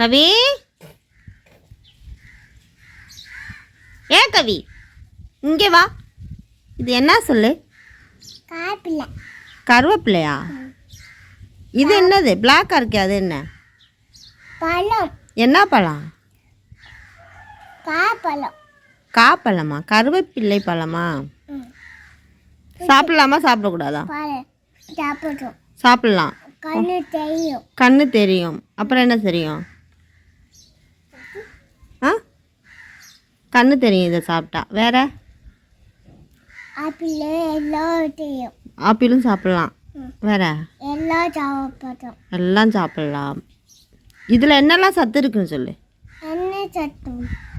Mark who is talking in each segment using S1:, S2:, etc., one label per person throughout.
S1: கவி? ஏ கவி? இங்கே வா. இது என்ன சொல்லு? கருவேப்பிலையா? இது என்னது? பிளாக்காக இருக்கே அது என்ன?
S2: பழம்.
S1: என்ன பழம்?
S2: காப்பழம்.
S1: காப்பழமா? கருவேப்பிள்ளை பழமா. சாப்பிடலாமா? சாப்பிடக்கூடாதா? சாப்பிடலாம்.
S2: கண்ணு தெரியும்.
S1: கண்ணு தெரியும். அப்புறம் என்ன தெரியும்? கண்ணு தெரியும் இதை சாப்பிட்டா. வேற? ஆப்பிளும் சாப்பிடலாம். வேற?
S2: எல்லாம் சாப்பிட்றோம்
S1: எல்லாம் சாப்பிடலாம். இதில் என்னெல்லாம் சத்து இருக்குன்னு சொல்லு.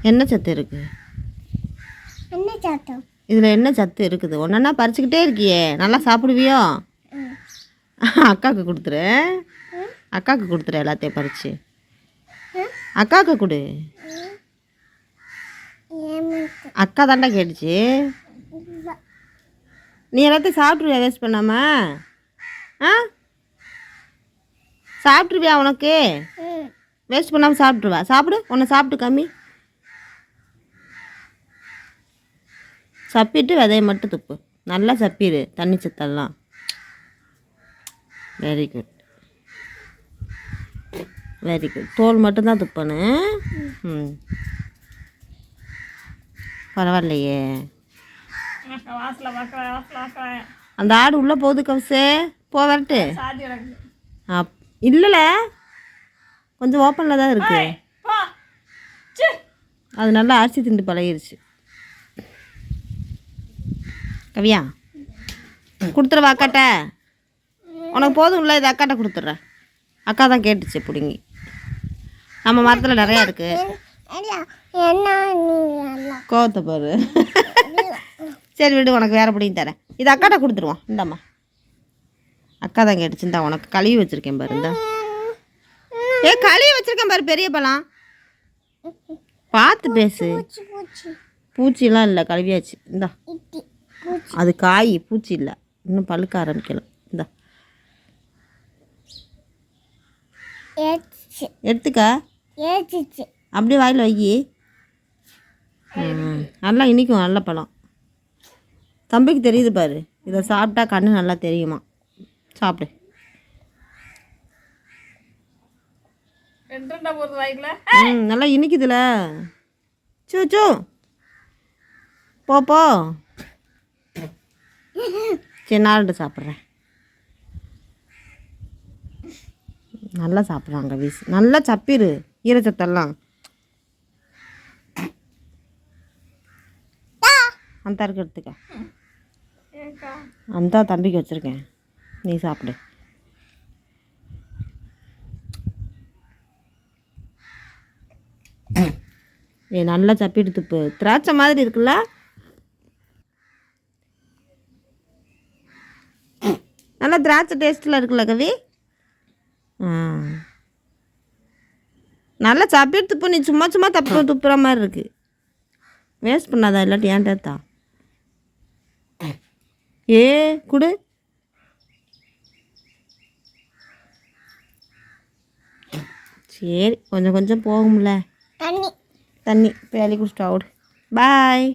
S2: என்ன
S1: சத்து? இருக்கு? இதில் என்ன சத்து இருக்குது? ஒன்றா பறிச்சுக்கிட்டே இருக்கியே. நல்லா சாப்பிடுவியோ? அக்காவுக்கு கொடுத்துரு. அக்காவுக்கு கொடுத்துரு எல்லாத்தையும்
S2: ம்.
S1: அக்காவுக்கு கொடு. அக்கா தாண்டா கேட்டுச்சு. நீ எல்லாத்தையும் சாப்பிட்ருவியா வேஸ்ட் பண்ணாம? ஆ? சாப்பிட்ருவியா உனக்கு? வேஸ்ட் பண்ணாமல் சாப்பிட்ருவா சாப்பிடு. உன்னை சாப்பிட்டு கம்மி. சப்பிட்டு விதைய மட்டும் துப்பு. நல்லா சப்பிடு. தண்ணி சத்தெல்லாம். வெரி குட் வெரி குட் தோல் மட்டும்தான் துப்பணும். ம். பரவாயில்லையே அந்த ஆடு உள்ளே போகுது கவுசே போ வரட்டு அப் இல்லைல கொஞ்சம் ஓப்பனில் தான் இருக்கு அது நல்லா அரிசி திண்டு பழகிருச்சு கவியா கொடுத்துருவா அக்காட்ட உனக்கு போதும்ல இது அக்காட்ட கொடுத்துட்றேன் அக்கா தான் கேட்டுச்சு பிடுங்கி நம்ம மரத்தில் நிறையா இருக்கு
S2: இல்லை என்ன நீ எல்லாம்
S1: கோவத்தை பாரு. சரி விடு உனக்கு வேறு பிடிங்கி தரேன். இது அக்காட்ட கொடுத்துருவோம். இந்தாம்மா. அக்கா தான் கேட்டுச்சு. இந்தா உனக்கு கழுவி வச்சுருக்கேன் பாரு இந்தா. ஏ கழுவி வச்சுருக்கேன் பாரு பெரிய பழம். பார்த்து பேசு.
S2: பூச்சி பூச்சி
S1: பூச்சிலாம் இல்லை கழுவியாச்சு. இந்தா. அது காய் பூச்சி இல்லை. இன்னும் பழுக்க ஆரம்பிக்கல. இந்தா. எடுத்துக்க. அப்படியே வாயில் வை ம், நல்லா இனிக்கும் நல்ல பழம். தம்பிக்கு தெரியுது பாரு இதை சாப்பிட்டா கண்ணு நல்லா தெரியுமா? சாப்பிடு. ம் நல்லா இனிக்குதுல. சூ சூ. போ போ. சரி நாலு சாப்பிட்றேன். நல்லா சாப்பிட்றாங்க வீஸ். நல்லா சப்பிரு ஈரச்சத்தெல்லாம். அந்த இருக்கு எடுத்துக்க. அந்த தம்பிக்கு வச்சுருக்கேன். நீ சாப்பிடு. ஏ நல்லா சப்பிட்டு துப்பு திராட்சை மாதிரி இருக்குல்ல? நல்லா திராட்சை டேஸ்ட்டில் இருக்குல்ல கவி? ஆ. நல்லா சப்பிட்டு துப்பு நீ சும்மா சும்மா தப்பு துப்புற மாதிரி இருக்கு. வேஸ்ட் பண்ணாதா இல்லாட்டி ஏன் டேத்தா ஏ குடு. சரி கொஞ்சம் கொஞ்சம் போகும்ல.
S2: தண்ணி.
S1: தண்ணி பேலி குடிச்சிட்டு அவுடு பாய்